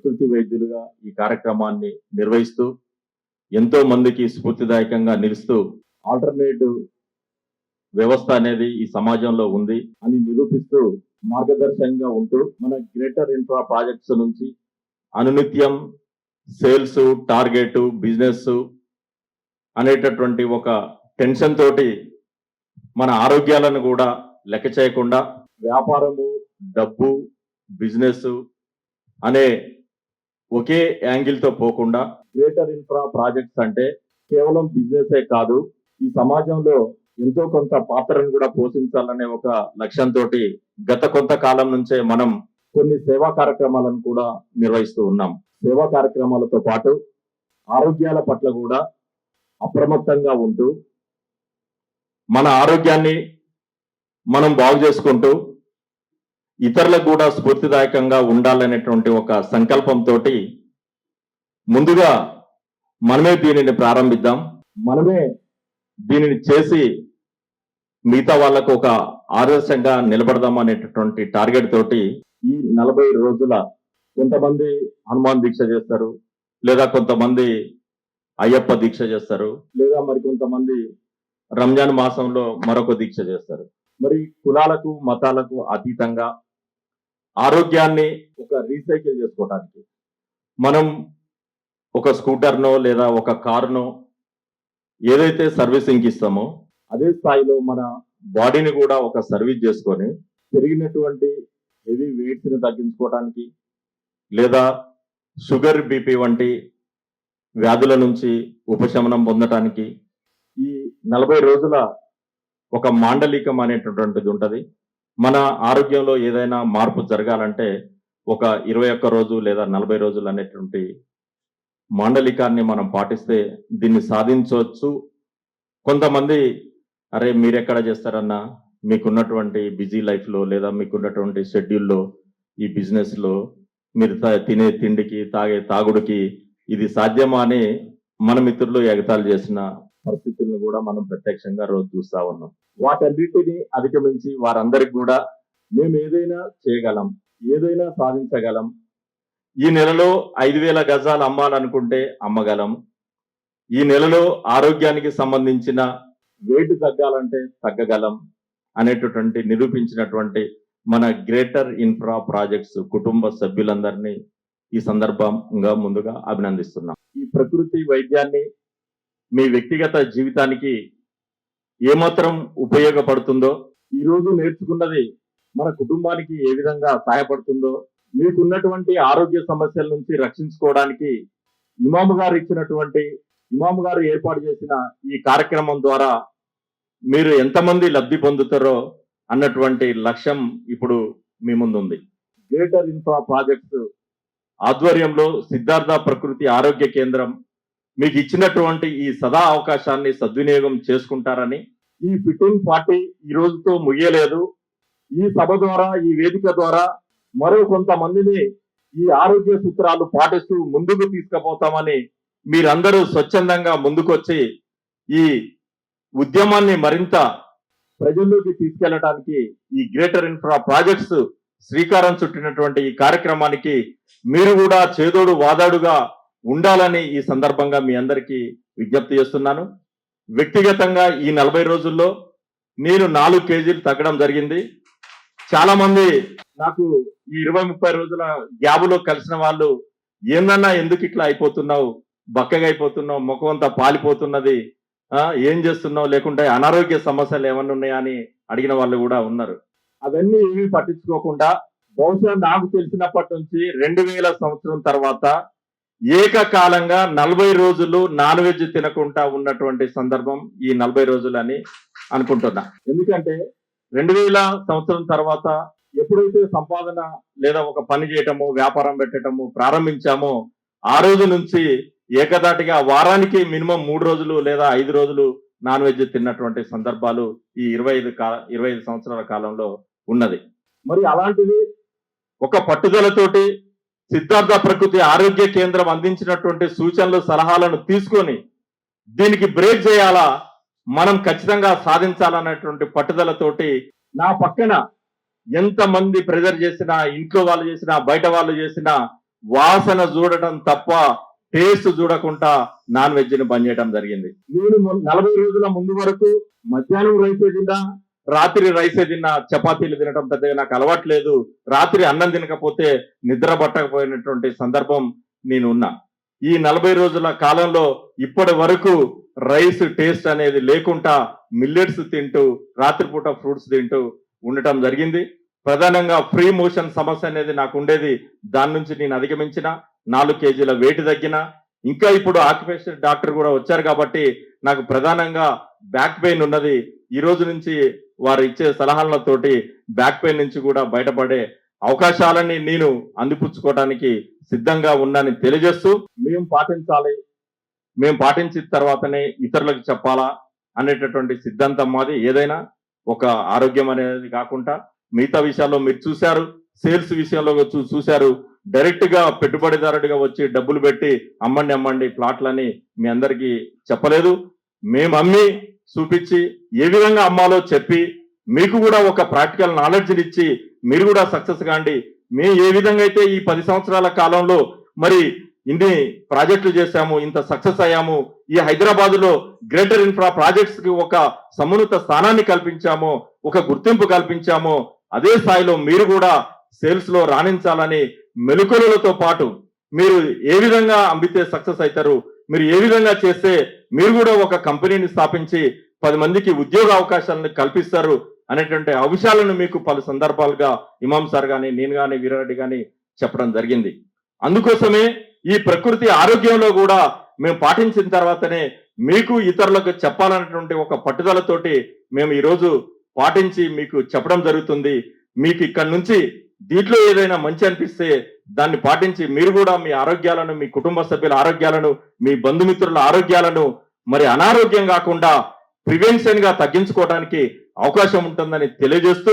ప్రకృతి వైద్యులుగా ఈ కార్యక్రమాన్ని నిర్వహిస్తూ ఎంతో మందికి స్ఫూర్తిదాయకంగా నిలుస్తూ ఆల్టర్నేటివ్ వ్యవస్థ అనేది ఈ సమాజంలో ఉంది అని నిరూపిస్తూ మార్గదర్శకంగా ఉంటూ మన గ్రేటర్ ఇన్ఫ్రా ప్రాజెక్ట్స్ నుంచి అనునిత్యం సేల్స్ టార్గెట్ బిజినెస్ అనేటటువంటి ఒక టెన్షన్ తోటి మన ఆరోగ్యాలను కూడా లెక్క చేయకుండా వ్యాపారము డబ్బు బిజినెస్ అనే ఒకే యాంగిల్తో పోకుండా గ్రేటర్ ఇన్ఫ్రా ప్రాజెక్ట్స్ అంటే కేవలం బిజినెసే కాదు ఈ సమాజంలో ఎంతో కొంత పాత్రను కూడా పోషించాలనే ఒక లక్ష్యంతో గత కొంత కాలం నుంచే మనం కొన్ని సేవా కార్యక్రమాలను కూడా నిర్వహిస్తూ ఉన్నాం. సేవా కార్యక్రమాలతో పాటు ఆరోగ్యాల పట్ల కూడా అప్రమత్తంగా ఉంటూ మన ఆరోగ్యాన్ని మనం బాగు చేసుకుంటూ ఇతరులకు కూడా స్ఫూర్తిదాయకంగా ఉండాలనేటువంటి ఒక సంకల్పంతో ముందుగా మనమే దీనిని ప్రారంభిద్దాం. మనమే దీనిని చేసి మిగతా వాళ్ళకు ఒక ఆదర్శంగా నిలబడదాం అనేటటువంటి టార్గెట్ తోటి ఈ నలభై రోజుల కొంతమంది హనుమాన్ దీక్ష చేస్తారు లేదా కొంతమంది అయ్యప్ప దీక్ష చేస్తారు లేదా మరి కొంతమంది రంజాన్ మాసంలో మరొక దీక్ష చేస్తారు. మరి కులాలకు మతాలకు అతీతంగా ఆరోగ్యాన్ని ఒక రీసైకిల్ చేసుకోవడానికి మనం ఒక స్కూటర్నో లేదా ఒక కార్నో ఏదైతే సర్వీసింగ్ ఇస్తామో అదే స్థాయిలో మన బాడీని కూడా ఒక సర్వీస్ చేసుకొని పెరిగినటువంటి హెవీ వెయిట్స్ని తగ్గించుకోవడానికి లేదా షుగర్ బీపీ వంటి వ్యాధుల నుంచి ఉపశమనం పొందటానికి ఈ నలభై రోజుల ఒక మాండలికం అనేటటువంటిది ఉంటుంది. మన ఆరోగ్యంలో ఏదైనా మార్పు జరగాలంటే ఒక ఇరవై ఒక్క రోజు లేదా నలభై రోజులు అనేటువంటి మాండలికాన్ని మనం పాటిస్తే దీన్ని సాధించవచ్చు. కొంతమంది అరే మీరెక్కడ చేస్తారన్నా? మీకున్నటువంటి బిజీ లైఫ్లో లేదా మీకున్నటువంటి షెడ్యూల్లో ఈ బిజినెస్లో మీరు త- తినే తిండికి తాగే తాగుడికి ఇది సాధ్యమా అని మన మిత్రులు ఎగతాళి చేసిన పరిస్థితులను కూడా మనం ప్రత్యక్షంగా రోజు చూస్తా ఉన్నాం. వాటన్నిటిని అధిగమించి వారందరికి కూడా మేము ఏదైనా చేయగలం ఏదైనా సాధించగలం ఈ నెలలో ఐదు వేల గజాలు అమ్మాలనుకుంటే అమ్మగలం ఈ నెలలో ఆరోగ్యానికి సంబంధించిన వేటు తగ్గాలంటే తగ్గగలం అనేటటువంటి నిరూపించినటువంటి మన గ్రేటర్ ఇన్ఫ్రా ప్రాజెక్ట్స్ కుటుంబ సభ్యులందరినీ ఈ సందర్భంగా ముందుగా అభినందిస్తున్నాం. ఈ ప్రకృతి వైద్యాన్ని మీ వ్యక్తిగత జీవితానికి ఏమాత్రం ఉపయోగపడుతుందో ఈ రోజు నేర్చుకున్నది మన కుటుంబానికి ఏ విధంగా సహాయపడుతుందో మీకున్నటువంటి ఆరోగ్య సమస్యల నుంచి రక్షించుకోవడానికి ఇమాము గారు ఇచ్చినటువంటి ఇమాము గారు ఏర్పాటు చేసిన ఈ కార్యక్రమం ద్వారా మీరు ఎంతమంది లబ్ధి పొందుతారో అన్నటువంటి లక్ష్యం ఇప్పుడు మీ ముందుంది. గ్రేటర్ ఇన్ఫ్రా ప్రాజెక్ట్స్ ఆధ్వర్యంలో సిద్ధార్థ ప్రకృతి ఆరోగ్య కేంద్రం మీకు ఇచ్చినటువంటి ఈ సదా అవకాశాన్ని సద్వినియోగం చేసుకుంటారని ఈ ఫిఫ్టీన్ ఫార్టీ ఈ రోజుతో ముగియలేదు. ఈ సభ ద్వారా ఈ వేదిక ద్వారా మరో కొంతమందిని ఈ ఆరోగ్య సూత్రాలు పాటిస్తూ ముందుకు తీసుకుపోతామని మీరందరూ స్వచ్ఛందంగా ముందుకొచ్చి ఈ ఉద్యమాన్ని మరింత ప్రజల్లోకి తీసుకెళ్ళడానికి ఈ గ్రేటర్ ఇన్ఫ్రా ప్రాజెక్ట్స్ శ్రీకారం చుట్టినటువంటి ఈ కార్యక్రమానికి మీరు కూడా చేదోడు వాదాడుగా ఉండాలని ఈ సందర్భంగా మీ అందరికీ విజ్ఞప్తి చేస్తున్నాను. వ్యక్తిగతంగా ఈ నలభై రోజుల్లో నేను నాలుగు కేజీలు తగ్గడం జరిగింది. చాలా మంది నాకు ఈ ఇరవై ముప్పై రోజుల గ్యాబులో కలిసిన వాళ్ళు ఏందన్నా ఎందుకు ఇట్లా అయిపోతున్నావు? బక్కగా అయిపోతున్నావు? ముఖం అంతా పాలిపోతున్నది. ఏం చేస్తున్నావు? లేకుంటే అనారోగ్య సమస్యలు ఏమన్నా ఉన్నాయా? అని అడిగిన వాళ్ళు కూడా ఉన్నారు. అవన్నీ ఏమీ పట్టించుకోకుండా బహుశా నాకు తెలిసినప్పటి నుంచి రెండు వేల సంవత్సరం తర్వాత ఏకకాలంగా నలభై రోజులు నాన్ వెజ్ తినకుండా ఉన్నటువంటి సందర్భం ఈ నలభై రోజులు అని అనుకుంటున్నా. ఎందుకంటే రెండు వేల సంవత్సరం తర్వాత ఎప్పుడైతే సంపాదన లేదా ఒక పని చేయటము వ్యాపారం పెట్టడము ప్రారంభించామో ఆ రోజు నుంచి ఏకదాటిగా వారానికి మినిమం మూడు రోజులు లేదా ఐదు రోజులు నాన్ వెజ్ తిన్నటువంటి సందర్భాలు ఈ ఇరవై ఐదు కా ఇరవై ఐదు సంవత్సరాల కాలంలో ఉన్నది. మరి అలాంటిది ఒక పట్టుదలతోటి సిద్ధార్థ ప్రకృతి ఆరోగ్య కేంద్రం అందించినటువంటి సూచనలు సలహాలను తీసుకొని దీనికి బ్రేక్ చేయాలా? మనం ఖచ్చితంగా సాధించాలన్నటువంటి పట్టుదలతోటి నా పక్కన ఎంత మంది ప్రెజర్ చేసినా ఇంట్లో వాళ్ళు చేసినా బయట వాళ్ళు చేసినా వాసన చూడటం తప్ప టేస్ట్ చూడకుండా నాన్ వెజ్ని బంద్ చేయడం జరిగింది. నేను నలభై రోజుల ముందు వరకు మధ్యాహ్నం రైస్ తిన్నా రాత్రి రైస్ తిన్నా చపాతీలు తినడం పెద్దగా నాకు అలవాట్లేదు. రాత్రి అన్నం తినకపోతే నిద్ర పట్టకపోయినటువంటి సందర్భం నేను ఉన్నా ఈ నలభై రోజుల కాలంలో ఇప్పటి వరకు రైస్ టేస్ట్ అనేది లేకుండా మిల్లెట్స్ తింటూ రాత్రిపూట ఫ్రూట్స్ తింటూ ఉండటం జరిగింది. ప్రధానంగా ఫ్రీ మోషన్ సమస్య అనేది నాకు ఉండేది. దాని నుంచి నేను అధిగమించిన నాలుగు కేజీల వెయిట్ తగ్గిన. ఇంకా ఇప్పుడు ఆక్యుపేషన్ డాక్టర్ కూడా వచ్చారు కాబట్టి నాకు ప్రధానంగా బ్యాక్ పెయిన్ ఉన్నది. ఈ రోజు నుంచి వారు ఇచ్చే సలహాలతోటి బ్యాక్ పెయిన్ నుంచి కూడా బయటపడే అవకాశాలని నేను అందిపుచ్చుకోవడానికి సిద్ధంగా ఉన్నానని తెలియజేస్తూ మేము పాటించాలి. మేము పాటించిన తర్వాతనే ఇతరులకు చెప్పాలా అనేటటువంటి సిద్ధాంతం మాది. ఏదైనా ఒక ఆరోగ్యం అనేది కాకుండా మిగతా విషయాల్లో మీరు చూశారు సేల్స్ విషయంలో చూ చూశారు డైరెక్ట్గా పెట్టుబడిదారుడిగా వచ్చి డబ్బులు పెట్టి అమ్మండి అమ్మండి ప్లాట్లని మీ అందరికీ చెప్పలేదు. మేము అమ్మి చూపించి ఏ విధంగా అమ్మాలో చెప్పి మీకు కూడా ఒక ప్రాక్టికల్ నాలెడ్జ్ని ఇచ్చి మీరు కూడా సక్సెస్ కాండి. మేము ఏ విధంగా అయితే ఈ పది సంవత్సరాల కాలంలో మరి ఇన్ని ప్రాజెక్టులు చేశాము ఇంత సక్సెస్ అయ్యాము ఈ హైదరాబాద్లో గ్రేటర్ ఇన్ఫ్రా ప్రాజెక్ట్స్కి ఒక సమున్నత స్థానాన్ని కల్పించామో ఒక గుర్తింపు కల్పించామో అదే స్థాయిలో మీరు కూడా సేల్స్లో రాణించాలని మెలుకొలతో పాటు మీరు ఏ విధంగా అమ్మితే సక్సెస్ అవుతారు మీరు ఏ విధంగా చేస్తే మీరు కూడా ఒక కంపెనీని స్థాపించి పది మందికి ఉద్యోగ అవకాశాలను కల్పిస్తారు అనేటువంటి అంశాలను మీకు పలు సందర్భాలుగా ఇమాం సార్ కానీ నేను కానీ వీరారెడ్డి కానీ చెప్పడం జరిగింది. అందుకోసమే ఈ ప్రకృతి ఆరోగ్యంలో కూడా మేము పాటించిన తర్వాతనే మీకు ఇతరులకు చెప్పాలన్నటువంటి ఒక పట్టుదలతోటి మేము ఈరోజు పాటించి మీకు చెప్పడం జరుగుతుంది. మీకు ఇక్కడ నుంచి దీంట్లో ఏదైనా మంచి అనిపిస్తే దాన్ని పాటించి మీరు కూడా మీ ఆరోగ్యాలను మీ కుటుంబ సభ్యుల ఆరోగ్యాలను మీ బంధుమిత్రుల ఆరోగ్యాలను మరి అనారోగ్యం కాకుండా ప్రివెన్షన్గా తగ్గించుకోవడానికి అవకాశం ఉంటుందని తెలియజేస్తూ